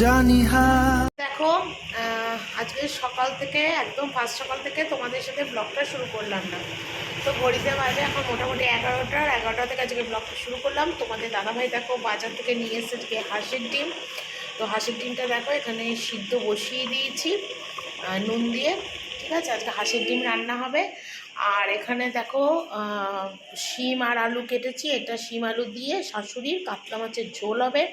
জানি হা। দেখো আজকে সকাল থেকে, একদম ফার্স্ট সকাল থেকে তোমাদের সাথে ব্লগটা শুরু করলাম না। তো ঘড়িতে বাজে এখন মোটামুটি এগারোটার এগারোটা থেকে আজকে ব্লগটা শুরু করলাম। তোমাদের দাদাভাই দেখো বাজার থেকে নিয়ে এসেছে আজকে হাঁসের ডিম। তো হাঁসের ডিমটা দেখো, এখানে সিদ্ধ বসিয়ে দিয়েছি নুন দিয়ে। ঠিক আছে? আজকে হাঁসের ডিম রান্না হবে। আর এখানে দেখো শিম আর আলু কেটেছি। এটা শিম আলু দিয়ে শাশুড়ির কাতলা মাছের ঝোল হবে।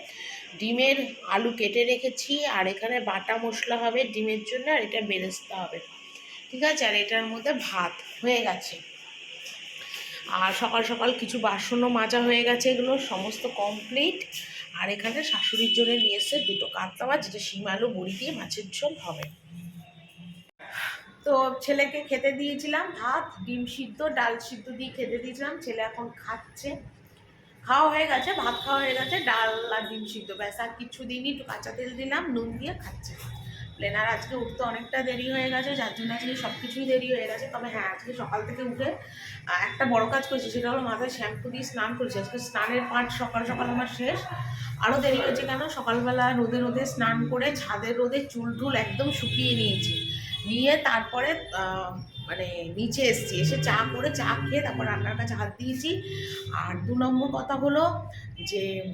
ডিমের আলু কেটে রেখেছি, আর এখানে বাটা মশলা হবে ডিমের জন্য, আর এটা বেরেস্তা হবে। ঠিক আছে? আর এটার মধ্যে ভাত হয়ে গেছে। আর সকাল সকাল কিছু বাসনও মাজা হয়ে গেছে এগুলো, সমস্ত কমপ্লিট আর এখানে শাশুড়ির জন্য নিয়ে এসে দুটো কাতলা মাছ, যেটা শিম আলু, বড়ি দিয়ে মাছের ঝোল হবে। তো ছেলেকে খেতে দিয়েছিলাম ভাত, ডিম সিদ্ধ, ডাল সিদ্ধ দিয়ে খেতে দিয়েছিলাম। ছেলে এখন খাচ্ছে। খাওয়া হয়ে গেছে, ভাত খাওয়া হয়ে গেছে, ডাল আর ডিম সিদ্ধ, ব্যাস, আর কিছু দিনই একটু কাঁচা তেল দিলাম, নুন দিয়ে খাচ্ছে। প্লেনার আজকে উঠতে অনেকটা দেরি হয়ে গেছে, যার জন্য আজকে সব কিছুই দেরি হয়ে গেছে। তবে হ্যাঁ আজকে সকাল থেকে উঠে একটা বড় কাজ করেছি, সেটা হলো মাথায় শ্যাম্পু দিয়ে স্নান করেছি। আজকে স্নানের পাঠ সকাল সকাল আমার শেষ। আরও দেরি হয়েছে কেন? সকালবেলা রোদে রোদে স্নান করে ছাদের রোদে চুল টুল একদম শুকিয়ে নিয়েছি। নিয়ে তারপরে মানে নিচে এসেছি। এসে চা করে চা খেয়ে তারপর রান্নার কাছে হাত দিয়েছি। আর দু নম্বর কথা হলো যে,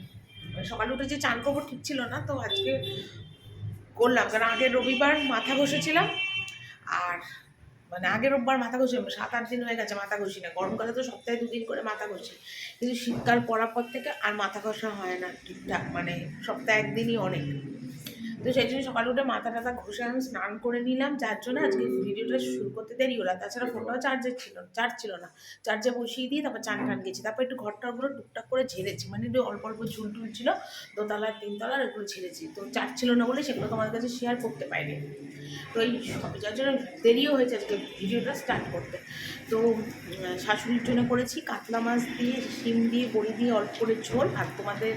সকালে উঠে যে চান করব ঠিক ছিল না, তো আজকে করলাম। কারণ আগের রবিবার মাথা ঘষেছিলাম। আর মানে আগের রোববার মাথা ঘষি সাত আট দিন হয়ে গেছে মাথা ঘষি না গরমকালে তো সপ্তাহে দুদিন করে মাথা ঘষি। কিন্তু শীতকাল পড়ার পর থেকে আর মাথা ঘষা হয় না ঠিকঠাক। মানে সপ্তাহে একদিনই অনেক। তো সেই জন্য সকালে উঠে মাথা টাথা ঘষে আমি স্নান করে নিলাম যার জন্য আজকে ভিডিওটা শুরু করতে দেরি হলো। তাছাড়া ফোনটাও চার্জে ছিল চার্জ ছিল না। চার্জে বসিয়ে দিয়ে তারপর চান টান গেছি। তারপর একটু উপরে টুকটাক করে ঝেড়েছি মানে একটু অল্প অল্প ঝুল টুল ছিল দোতলার তিনতলার এগুলো ঝেড়েছি। তো চার্জ ছিল না বলে সেগুলো তোমাদের কাছে শেয়ার করতে পারিনি। তো এই সব- যার জন্য দেরিও হয়েছে আজকে ভিডিওটা স্টার্ট করতে। তো শাশুড়ির জন্য করেছি কাতলা মাছ দিয়ে শিম দিয়ে বড়ি দিয়ে অল্প করে ঝোল। আর তোমাদের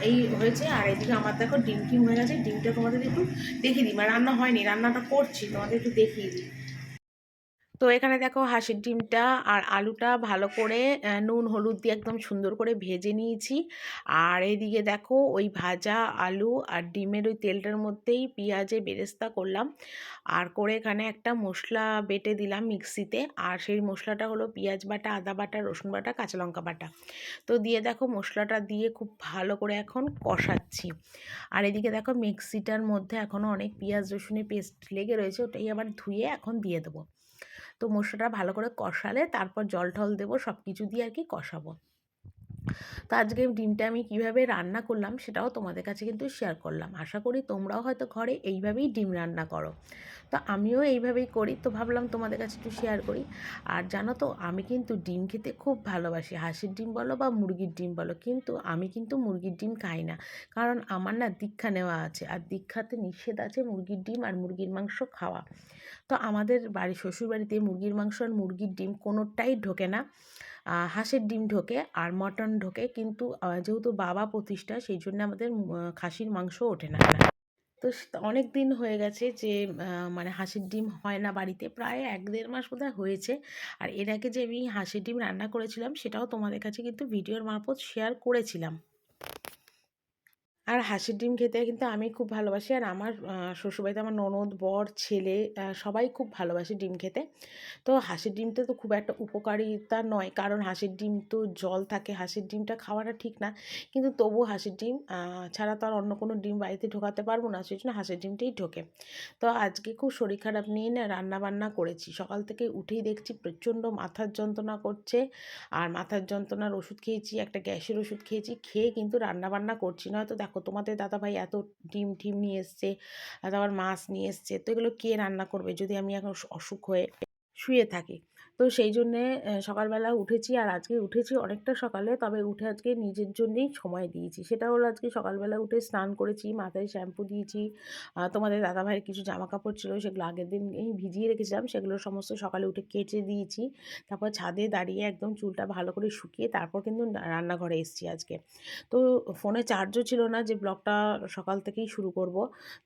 এই হয়েছে। আর এদিকে আমার দেখো ডিম টিম হয়ে গেছে ডিমটা তোমাদের একটু দেখিয়ে দিই মানে রান্না হয়নি রান্নাটা করছি তোমাদের একটু দেখিয়ে দিই। তো এখানে দেখো হাঁসের ডিমটা আর আলুটা ভালো করে নুন, হলুদ দিয়ে একদম সুন্দর করে ভেজে নিয়েছি। আর এদিকে দেখো ওই ভাজা আলু আর ডিমের ওই তেলটার মধ্যেই পেঁয়াজে বেরেস্তা করলাম। আর করে এখানে একটা মশলা বেটে দিলাম মিক্সিতে। আর সেই মশলাটা হলো পেঁয়াজ বাটা, আদা বাটা, রসুন বাটা, কাঁচা লঙ্কা বাটা। তো দিয়ে দেখো মশলাটা দিয়ে খুব ভালো করে এখন কষাচ্ছি। আর এদিকে দেখো মিক্সিটার মধ্যে এখনও অনেক পেঁয়াজ, রসুনের পেস্ট লেগে রয়েছে, ওটাই আবার ধুয়ে এখন দিয়ে দেবো। তো মশলাটা ভালো করে কষালে তারপর জল টল দেবো সব কিছু দিয়ে আর কি কষাবো। তো আজকে ডিমটা আমি কীভাবে রান্না করলাম সেটাও তোমাদের কাছে কিন্তু শেয়ার করলাম। আশা করি তোমরাও হয়তো ঘরে এইভাবেই ডিম রান্না করো। তো আমিও এইভাবেই করি। তো ভাবলাম তোমাদের কাছে একটু শেয়ার করি। আর জানো তো, আমি কিন্তু ডিম খেতে খুব ভালোবাসি। হাঁসের ডিম বলো বা মুরগির ডিম বলো, কিন্তু আমি কিন্তু মুরগির ডিম খাই না। কারণ আমার না দীক্ষা নেওয়া আছে। আর দীক্ষাতে নিষেধ আছে মুরগির ডিম আর মুরগির মাংস খাওয়া। তো আমাদের বাড়ি, শ্বশুরবাড়িতে মুরগির মাংস আর মুরগির ডিম কোনোটাই ঢোকে না। হাঁসের ডিম ঢোকে আর মটন ঢোকে। কিন্তু যেহেতু বাবা প্রতিষ্ঠা, সেই জন্য আমাদের খাসির মাংস ওঠে না। তো অনেক দিন হয়ে গেছে যে মানে হাঁসের ডিম হয় না বাড়িতে। প্রায় এক দেড় মাস বোধ হয়েছে। আর এর আগে যে আমি হাঁসের ডিম রান্না করেছিলাম, সেটাও তোমাদের কাছে কিন্তু ভিডিওর মারফত শেয়ার করেছিলাম। আর হাঁসের ডিম খেতে কিন্তু আমি খুব ভালোবাসি। আর আমার শ্বশুরবাড়িতে আমার ননদ, বর, ছেলে সবাই খুব ভালোবাসে ডিম খেতে। তো হাঁসের ডিমটা তো খুব একটা উপকারিতা নয়। কারণ হাঁসের ডিম তো জল থাকে, হাঁসের ডিমটা খাওয়াটা ঠিক না। কিন্তু তবু হাঁসের ডিম ছাড়া তো আর অন্য কোনো ডিম বাড়িতে ঢোকাতে পারব না। সেই জন্য হাঁসের ডিমটাই ঢোকে। তো আজকে খুব শরীর খারাপ নিয়ে না রান্নাবান্না করেছি। সকাল থেকে উঠেই দেখছি প্রচণ্ড মাথার যন্ত্রণা করছে। আর মাথার যন্ত্রণার ওষুধ খেয়েছি, একটা গ্যাসের ওষুধ খেয়েছি, খেয়ে কিন্তু রান্নাবান্না করছি। নয়তো দেখো তোমাদের দাদাভাই এত ডিম টিম নিয়ে এসছে, আর আবার মাছ নিয়ে এসছে, তো এগুলো কে রান্না করবে? যদি আমি এখন অসুখ হয়ে শুয়ে থাকি। তো সেই জন্যে সকালবেলা উঠেছি আর আজকে উঠেছি অনেকটা সকালে, তবে উঠে আজকে নিজের জন্যেই সময় দিয়েছি। সেটা হলো আজকে সকালবেলা উঠে স্নান করেছি, মাথায় শ্যাম্পু দিয়েছি তোমাদের দাদাভাইয়ের কিছু জামা কাপড় ছিল সেগুলো আগের দিন ভিজিয়ে রেখেছিলাম, সেগুলো সমস্ত সকালে উঠে কেচে দিয়েছি। তারপর ছাদে দাঁড়িয়ে একদম চুলটা ভালো করে শুকিয়ে তারপর কিন্তু রান্নাঘরে এসেছি আজকে। তো ফোনে চার্জও ছিল না যে ব্লগটা সকাল থেকেই শুরু করব,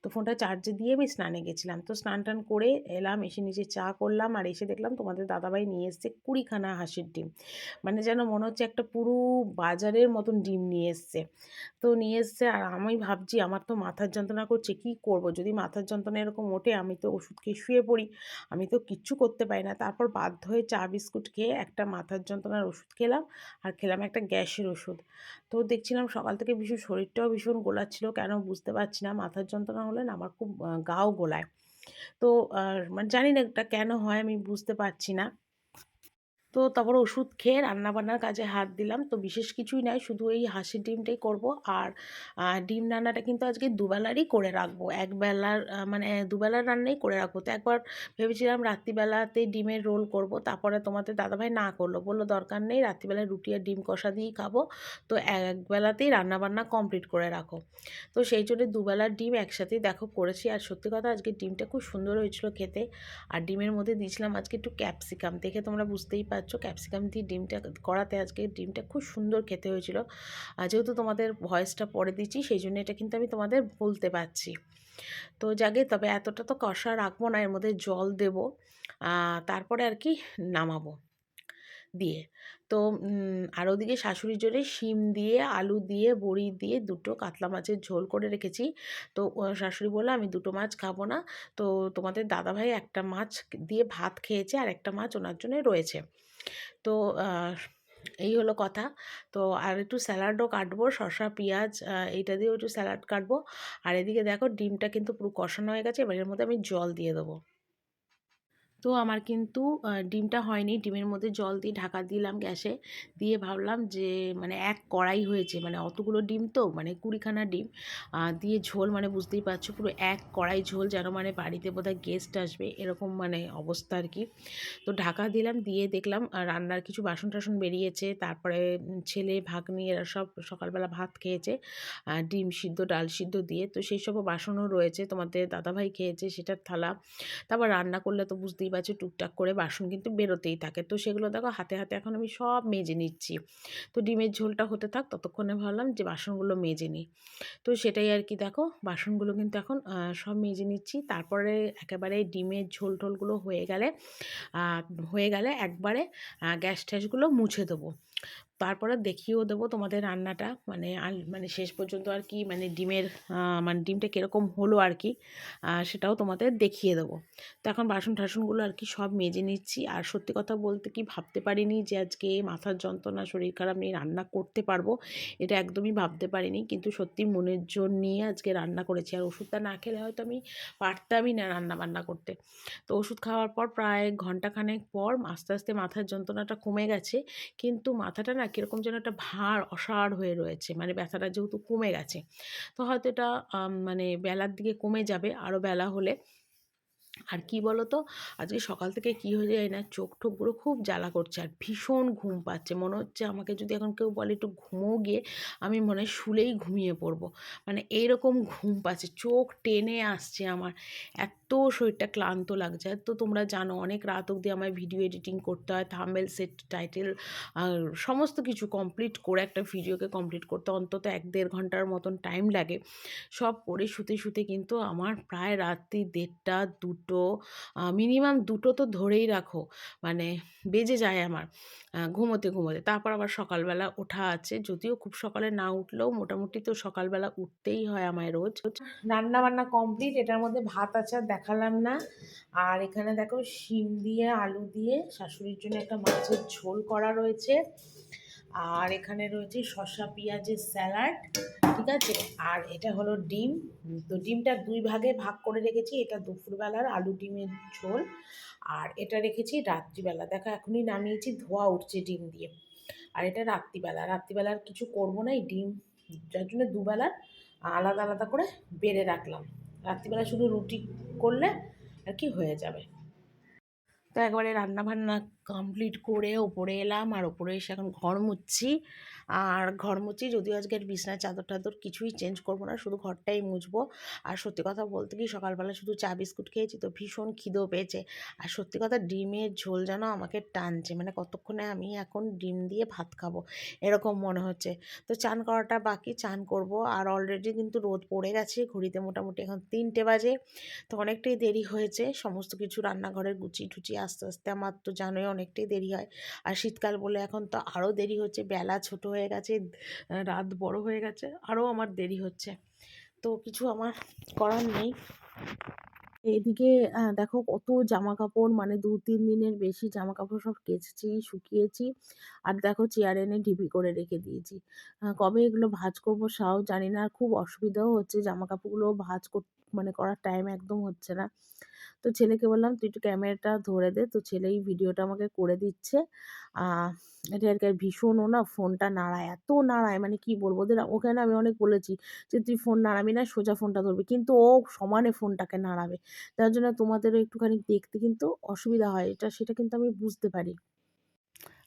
তো ফোনটা চার্জে দিয়ে আমি স্নানে গেছিলাম। তো স্নান টান করে এলাম, এসে নিচে চা করলাম আর এসে দেখলাম তোমাদের দাদাভাই নিয়ে এসছে কুড়িখানা হাঁসের ডিম। মানে যেন মনে হচ্ছে একটা পুরো বাজারের মতন ডিম নিয়ে এসছে। তো নিয়ে এসছে আর আমি ভাবছি আমার তো মাথার যন্ত্রণা করছে, কি করব? যদি মাথার যন্ত্রণা এরকম ওঠে, আমি তো ওষুধ খেয়ে শুয়ে পড়ি, আমি তো কিচ্ছু করতে পারি না। তারপর বাধ্য হয়ে চা, বিস্কুট খেয়ে একটা মাথার যন্ত্রণার ওষুধ খেলাম আর খেলাম একটা গ্যাসের ওষুধ। তো দেখছিলাম সকাল থেকে ভীষণ শরীরটাও ভীষণ গোলাচ্ছিল, কেন বুঝতে পারছি না, মাথার যন্ত্রণা হলে না আমার খুব গাও গোলায়। তো মানে জানি না এটা কেন হয়, আমি বুঝতে পারছি না। তো তারপর ওষুধ খেয়ে রান্নাবান্নার কাজে হাত দিলাম। তো বিশেষ কিছুই নয়, শুধু এই হাঁসের ডিমটাই করব। আর ডিম রান্নাটা কিন্তু আজকে দুবেলারই করে রাখব। একবেলার মানে দুবেলার রান্নাই করে রাখব। তো একবার ভেবেছিলাম রাত্রিবেলাতে ডিমের রোল করব, তারপরে তোমাদের দাদাভাই না করল। বলল, দরকার নেই রাত্রিবেলায় রুটি আর ডিম কষা দিয়েই খাব। তো একবেলাতেই রান্নাবান্না কমপ্লিট করে রাখো। তো সেই জন্য দুবেলার ডিম একসাথেই দেখো করেছি। আর সত্যি কথা, আজকে ডিমটা খুব সুন্দর হয়েছিল খেতে। আর ডিমের মধ্যে দিয়েছিলাম আজকে একটু ক্যাপসিকাম। দেখে তোমরা বুঝতেই পারছ ক্যাপসিকাম দিয়ে ডিমটা করাতে আজকে ডিমটা খুব সুন্দর খেতে হয়েছিল। যেহেতু তোমাদের ভয়েসটা পরে দিচ্ছি, সেই জন্য এটা কিন্তু আমি তোমাদের বলতে পারছি। তো জাগে তবে এতটা তো কষা রাখব না, এর মধ্যে জল দেবো তারপরে আর কি নামাবো। দিয়ে। তো আর ওদিকে শাশুড়ির জন্য শিম দিয়ে, আলু দিয়ে, বড়ি দিয়ে দুটো কাতলা মাছের ঝোল করে রেখেছি। তো শাশুড়ি বলল, আমি দুটো মাছ খাব না। তো, তোমাদের দাদাভাই একটা মাছ দিয়ে ভাত খেয়েছে আর একটা মাছ ওনার জন্য রয়েছে। তো এই হলো কথা। তো, আর একটু স্যালাডও কাটবো, শসা, পেঁয়াজ এইটা দিয়েও একটু স্যালাড কাটবো। আর এদিকে দেখো, ডিমটা কিন্তু পুরো কষানো হয়ে গেছে, এবার এর মধ্যে আমি জল দিয়ে দেবো। তো আমার কিন্তু ডিমটা হয়নি। ডিমের মধ্যে জল দিয়ে ঢাকা দিলাম গ্যাসে। দিয়ে ভাবলাম যে মানে এক কড়াই হয়েছে মানে অতগুলো ডিম তো মানে কুড়িখানা ডিম। দিয়ে ঝোল মানে বুঝতেই পারছ, পুরো এক কড়াই ঝোল যেন মানে বাড়িতে বোধহয় গেস্ট আসবে, এরকম মানে অবস্থা আর কি। তো ঢাকা দিলাম, দিয়ে দেখলাম রান্নার কিছু বাসন টাসন বেরিয়েছে। তারপরে ছেলে, ভাগ্নি এরা সব সকালবেলা ভাত খেয়েছে ডিম সিদ্ধ, ডাল সিদ্ধ দিয়ে। তো সেই সবও বাসনও রয়েছে, তোমাদের দাদাভাই খেয়েছে সেটার থালা। তারপর রান্না করলে তো বুঝতেই পারছ টুকটাক করে বাসন কিন্তু বেরোতেই থাকে। তো সেগুলো দেখো হাতে হাতে এখন আমি সব মেজে নিচ্ছি। তো ডিমের ঝোলটা হতে থাক, ততক্ষণে ভাবলাম যে বাসনগুলো মেজে নিই। তো সেটাই আর কি দেখো, বাসনগুলো কিন্তু এখন সব মেজে নিচ্ছি। তারপরে একেবারে ডিমের ঝোল টোলগুলো হয়ে গেলে হয়ে গেলে একবারে গ্যাস ট্যাসগুলো মুছে দেবো। তারপরে দেখিয়েও দেবো তোমাদের রান্নাটা। মানে আল- মানে শেষ পর্যন্ত আর কি মানে ডিমের মানে ডিমটা কীরকম হলো আর কি সেটাও তোমাদের দেখিয়ে দেবো। তো এখন বাসন টাসনগুলো আর কি সব মেজে নিচ্ছি। আর সত্যি কথা বলতে কি ভাবতে পারিনি যে আজকে মাথার যন্ত্রণা, শরীর খারাপ নিয়ে রান্না করতে পারব। এটা একদমই ভাবতে পারিনি। কিন্তু সত্যি মনের জোর নিয়ে আজকে রান্না করেছি। আর ওষুধটা না খেলে হয়তো আমি পারতামই না রান্না বান্না করতে। তো ওষুধ খাওয়ার পর প্রায় ঘন্টাখানেক পর আস্তে আস্তে মাথার যন্ত্রণাটা কমে গেছে। কিন্তু মাথাটা না কীরকম যেন একটা ভার, অসাড় হয়ে রয়েছে। মানে ব্যথাটা যেহেতু কমে গেছে। তো হয়তো এটা মানে বেলার দিকে কমে যাবে আরও বেলা হলে। আর কি বলো তো আজকে সকাল থেকে কি হয়ে যায় না, চোখ টোকগুলো খুব জ্বালা করছে আর ভীষণ ঘুম পাচ্ছে। মনে হচ্ছে আমাকে যদি এখন কেউ বলে একটু ঘুমো গিয়ে, আমি মনে হয় শুলেই ঘুমিয়ে পড়ব। মানে এইরকম ঘুম পাচ্ছে, চোখ টেনে আসছে আমার। এত শরীরটা ক্লান্ত লাগছে। তো তোমরা জানো, অনেক রাত অবধি আমার ভিডিও এডিটিং করতে হয় থাম্বেল সেট টাইটেল আর সমস্ত কিছু কমপ্লিট করে একটা ভিডিওকে কমপ্লিট করতে অন্তত এক দেড় ঘণ্টার মতন টাইম লাগে। সব করে শুতে শুতে কিন্তু আমার প্রায় রাত্রি দেড়টা, দুটো মিনিমাম দুটো তো ধরেই রাখো মানে বেজে যায় আমার ঘুমোতে ঘুমোতে। তারপর আবার সকালবেলা ওঠা আছে, যদিও খুব সকালে না উঠলেও মোটামুটি তো সকালবেলা উঠতেই হয় আমায় রোজ। রান্না বান্না কমপ্লিট এটার মধ্যে ভাত আছে আর দেখালাম না। আর এখানে দেখো শিম দিয়ে, আলু দিয়ে শাশুড়ির জন্য একটা মাছের ঝোল করা রয়েছে। আর এখানে রয়েছে শসা, পেঁয়াজের স্যালাড, ঠিক আছে? আর এটা হলো ডিম। তো ডিমটা দুই ভাগে ভাগ করে রেখেছি। এটা দুপুরবেলার আলু ডিমের ঝোল। আর এটা রেখেছি রাত্রিবেলা। দেখো, এখনই নামিয়েছি, ধোয়া উঠছে ডিম দিয়ে। আর এটা রাত্রিবেলা। রাত্রিবেলার কিছু করব না, এই ডিম, যার জন্য দুবেলা আলাদা আলাদা করে বেড়ে রাখলাম। রাত্রিবেলা শুধু রুটি করলে আর কি হয়ে যাবে। তো একবারে রান্না বান্না কমপ্লিট করে ওপরে এলাম আর ওপরে এসে এখন ঘর মুছছি। আর ঘর মুছি যদিও আজকের বিছনার চাদর টাদর কিছুই চেঞ্জ করব না, শুধু ঘরটাই মুছবো। আর সত্যি কথা বলতে কি, সকালবেলা শুধু চা, বিস্কুট খেয়েছি তো ভীষণ খিদেও পেয়েছে। আর সত্যি কথা ডিমের ঝোল যেন আমাকে টানছে মানে কতক্ষণে আমি এখন ডিম দিয়ে ভাত খাব, এরকম মনে হচ্ছে। তো চান করাটা বাকি, চান করব। আর অলরেডি কিন্তু রোদ পড়ে গেছে, ঘড়িতে মোটামুটি এখন তিনটে বাজে, তো অনেকটাই দেরি হয়েছে। সমস্ত কিছু রান্নাঘরের গুচি টুচি আস্তে আস্তে, আমার তো জানোই অনেকটাই দেরি হয়। আর শীতকাল বলে এখন তো আরও দেরি হচ্ছে, বেলা ছোট হয়ে গেছে রাত বড় হয়ে গেছে আরও আমার দেরি হচ্ছে। তো কিছু আমার করার নেই। এদিকে দেখো কত জামা কাপড় মানে দু তিন দিনের বেশি জামা কাপড় সব কেচেছি, শুকিয়েছি। আর দেখো চেয়ার এনে ঢিপি করে রেখে দিয়েছি। কবে এগুলো ভাঁজ করব সাও জানি না খুব অসুবিধাও হচ্ছে জামা কাপড়গুলো ভাঁজ কর মানে করার টাইম একদম হচ্ছে না। তো ছেলেকে বললাম, তুই একটু ক্যামেরাটা ধরে দে। তো ছেলেই ভিডিওটা আমাকে করে দিচ্ছে। এটা আর কি ভীষণ ও না ফোনটা নাড়ায়, এত নাড়ায় মানে কি বলব? ওদের ওখানে আমি অনেক বলেছি যে, তুই ফোন নাড়াবি না, সোজা ফোনটা ধরবি। কিন্তু ও সমানে ফোনটাকে নাড়াবে। তার জন্য তোমাদেরও একটুখানি দেখতে কিন্তু অসুবিধা হয়। এটা, সেটা কিন্তু আমি বুঝতে পারি।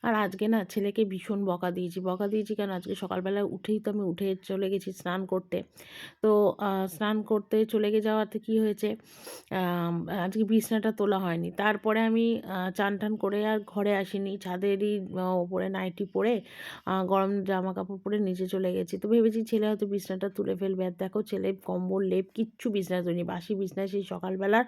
আর আজকে না ছেলেকে ভীষণ বকা দিয়েছি। বকা দিয়েছি কেন? আজকে সকালবেলা উঠেই তো আমি উঠে চলে গেছি স্নান করতে। তো স্নান করতে চলে গে যাওয়াতে কি হয়েছে? আজকে বিছনাটা তোলা হয়নি। তারপরে আমি চান টান করে আর ঘরে আসিনি। ছাদেরই ওপরে নাইটি পরে গরম জামা কাপড় পরে নিচে চলে গেছি। তো ভেবেছি ছেলে হয়তো বিছনাটা তুলে ফেলবে। আর দেখো ছেলে কম্বল, লেপ, কিচ্ছু বিছনা তৈরি বাসি বিছনায় সেই সকালবেলার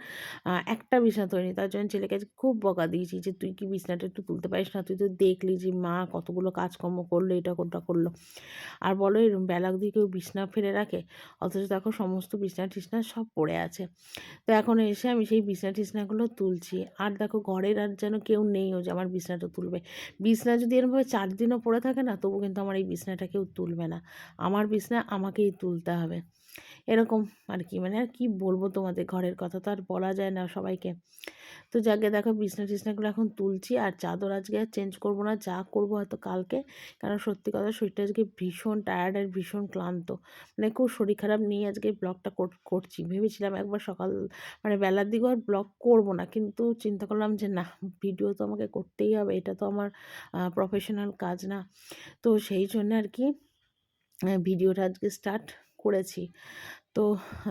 একটা বিছনা তৈরি তার জন্য ছেলেকে খুব বকা দিয়েছি যে, তুই কি বিছনাটা একটু তুলতে পারিস না? তুই তো দেখলি যে, মা, কতগুলো কাজকর্ম করল, এটা কোনটা করল? আর বলো এরকম বেলা অবধি কেউ বিছনা ফেলে রাখে? অথচ দেখো, সমস্ত বিছনা টিছনা সব পড়ে আছে। তো এখন এসে আমি সেই বিছনা টিছনাগুলো তুলছি। আর দেখো, ঘরের আর যেন কেউ নেই, ও যে আমার বিছনাটা তুলবে। বিছনা যদি এরকমভাবে চার দিনও পড়ে থাকে না, তবু কিন্তু আমার এই বিছনাটা কেউ তুলবে না। আমার বিছনা আমাকেই তুলতে হবে। এরকম আর কি মানে আর কি বলব তোমাদের, ঘরের কথা তো আর বলা যায় না সবাইকে। তো যাকে দেখো বিছনা টিছনাগুলো এখন তুলছি আর চাদর আজকে আর চেঞ্জ করব না, যা করব হয়তো কালকে। কারণ সত্যি কথা শরীরটা আজকে ভীষণ টায়ার্ড আর ভীষণ ক্লান্ত। মানে খুব শরীর খারাপ নিয়ে আজকে ব্লগটা করছি। ভেবেছিলাম একবার সকাল মানে বেলার দিকেও আর ব্লগ করব না। কিন্তু চিন্তা করলাম যে না ভিডিও তো আমাকে করতেই হবে। এটা তো আমার প্রফেশনাল কাজ না। তো সেই জন্য আর কি ভিডিওটা আজকে স্টার্ট করেছি। তো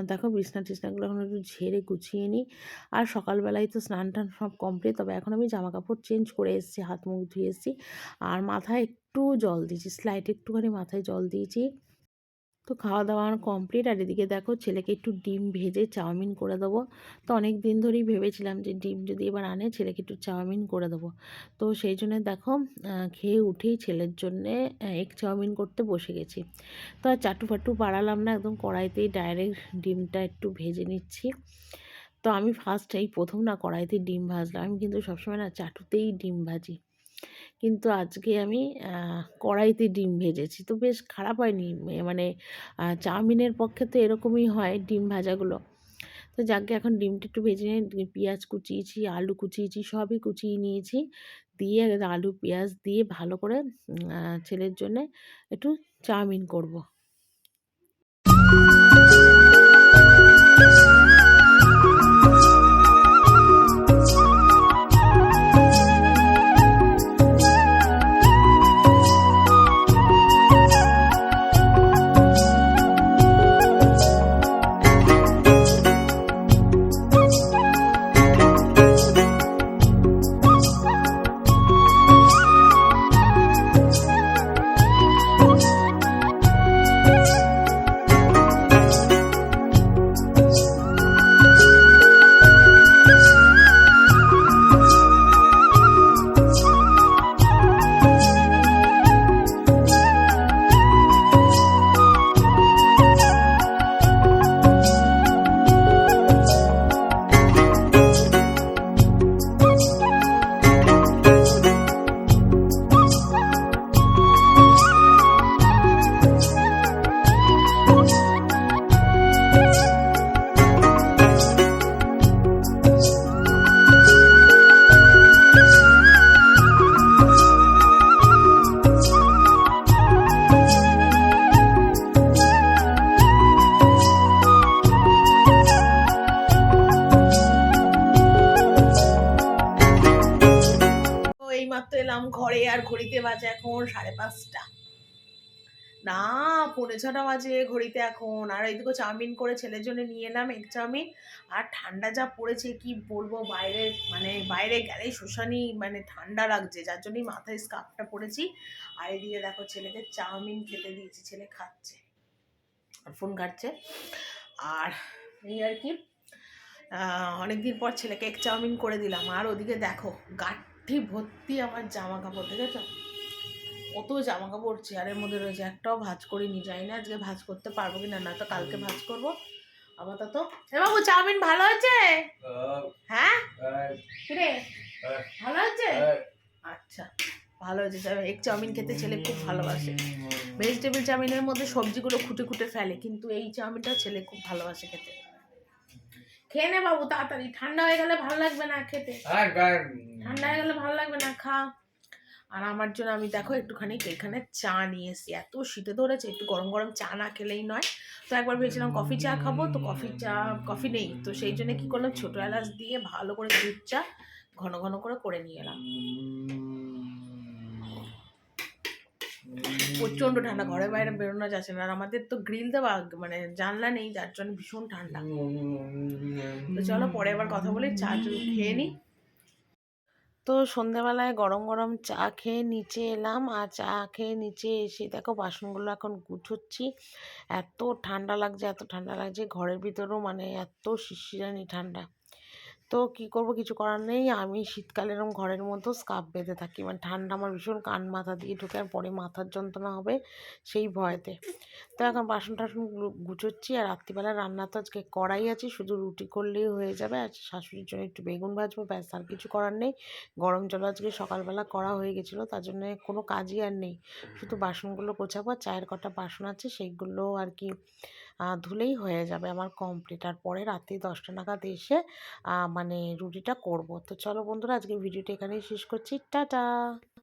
দেখো বিছনা টিছনাগুলো এখন একটু ঝেড়ে গুছিয়ে নিই। আর সকালবেলায় তো স্নান টান সব কমপ্লিট তবে এখন আমি জামা কাপড় চেঞ্জ করে এসেছি, হাত মুখ ধুয়ে এসেছি। আর মাথায় একটু জল দিয়েছি স্লাইট একটুখানি মাথায় জল দিয়েছি। তো খাওয়া দাওয়া কমপ্লিট আর এদিকে দেখো ছেলেকে একটু ডিম ভেজে চাউমিন করে দেবো। তো অনেক দিন ধরেই ভেবেছিলাম যে ডিম যদি এবার আনে ছেলেকে একটু চাউমিন করে দেবো। তো সেই জন্য দেখো খেয়ে উঠেই ছেলের জন্যে এগ চাউমিন করতে বসে গেছি। তো আর চাটু ফাটু বাড়ালাম না, একদম কড়াইতেই ডাইরেক্ট ডিমটা একটু ভেজে নিচ্ছি। তো আমি ফার্স্ট এই প্রথম না কড়াইতে ডিম ভাজলাম। আমি কিন্তু সবসময় না চাটুতেই ডিম ভাজি। কিন্তু আজকে আমি কড়াইতে ডিম ভেজেছি। তো বেশ খারাপ হয়নি মানে চাউমিনের পক্ষে তো এরকমই হয় ডিম ভাজাগুলো। তো যাকে এখন ডিমটা একটু ভেজে নিয়ে পেঁয়াজ কুচিয়েছি, আলু কুচিয়েছি, সবই কুচিয়ে নিয়েছি। দিয়ে আলু, পেঁয়াজ দিয়ে ভালো করে ছেলের জন্যে একটু চাউমিন করব। ছটা বাজে ঘড়িতে এখন। আর এইদিকে চাউমিন করে ছেলের জন্য নিয়ে এলাম এগ চাউমিন। আর ঠান্ডা যা পড়েছে, কি বলব, বাইরে মানে বাইরে গেলে শোষানি মানে ঠান্ডা লাগছে। যার জন্যই মাথায় স্কার্ফটা পরেছি। আর এদিকে দেখো ছেলেকে চাউমিন খেতে দিয়েছি, ছেলে খাচ্ছে। আর ফোন ঘাটছে। আর এই আর কি অনেকদিন পর ছেলেকে এক চাউমিন করে দিলাম। আর ওদিকে দেখো, গাঠি ভর্তি আমার জামা কাপড় দেখেছ? কত জামা কাপড় চেয়ারের মধ্যে রয়েছে একটাও ভাজ করিনি যাই না আজকে ভাজ করতে পারব কি না না তো কালকে ভাজ করব। আপাতত। এ বাবু চাউমিন ভালো হয়েছে? হ্যাঁ? কিরে? ভালো হয়েছে? আচ্ছা ভালো হয়েছে এক চাউমিন খেতে ছেলে খুব ভালোবাসে। ভেজিটেবল চাউমিনের মধ্যে সবজিগুলো খুঁটে খুঁটে ফেলে কিন্তু এই চাউমিনটা ছেলে খুব ভালোবাসে খেতে। খেয়ে নে বাবু তাড়াতাড়ি। ঠান্ডা হয়ে গেলে ভালো লাগবে না খেতে। ঠান্ডা হয়ে গেলে ভালো লাগবে না খা। আর আমার জন্য আমি দেখো একটুখানি এখানে চা নিয়ে এসেছি। এত শীতে ধরেছে, একটু গরম গরম চা না খেলেই নয়। তো একবার ভেবেছিলাম কফি চা খাব, তো কফি চা, কফি নেই। তো সেই জন্য কি করলাম, ছোটো এলাচ দিয়ে ভালো করে দুধ চা ঘন ঘন করে করে নিয়ে এলাম। প্রচণ্ড ঠান্ডা, ঘরের বাইরে বেরোনো যাচ্ছে না। আর আমাদের তো গ্রিল দেওয়া মানে জানলা নেই, যার জন্য ভীষণ ঠান্ডা। তো চলো পরে আবার কথা বলি চা খেয়ে নিই তো সন্ধেবেলায় গরম গরম চা খেয়ে নিচে এলাম। আর চা খেয়ে নিচে এসে দেখো বাসনগুলো এখন গুছোচ্ছি। এত ঠান্ডা লাগছে, এত ঠান্ডা লাগছে, ঘরের ভিতরেও মানে এত শিশিরানি ঠান্ডা। তো কি করব? কিছু করার নেই। আমি শীতকালে এরকম ঘরের মধ্যেও স্কার্ফ বেঁধে থাকি। মানে ঠান্ডা আমার ভীষণ কান মাথা দিয়ে ঢুকে আর পরে মাথার যন্ত্রণা হবে সেই ভয়তে। তো এখন বাসন টাসন গুছোচ্ছি আর রাত্রিবেলা রান্না তো আজকে কড়াই আছে। শুধু রুটি করলেই হয়ে যাবে। আর শাশুড়ির জন্য একটু বেগুন ভাজবো। ব্যাস, আর কিছু করার নেই। গরম জল আজকে সকালবেলা করা হয়ে গেছিল। তার জন্য কোনো কাজই আর নেই। শুধু বাসনগুলো গোছাবো চায়ের কটা বাসন আছে, সেইগুলো আর কি ধুলেই হয়ে যাবে আমার কমপ্লিট আর পরে রাত্রি দশটা নাগাদ এসে মানে রুটিটা করব। তো চলো বন্ধুরা আজকে ভিডিওটা এখানেই শেষ করছি। টাটা!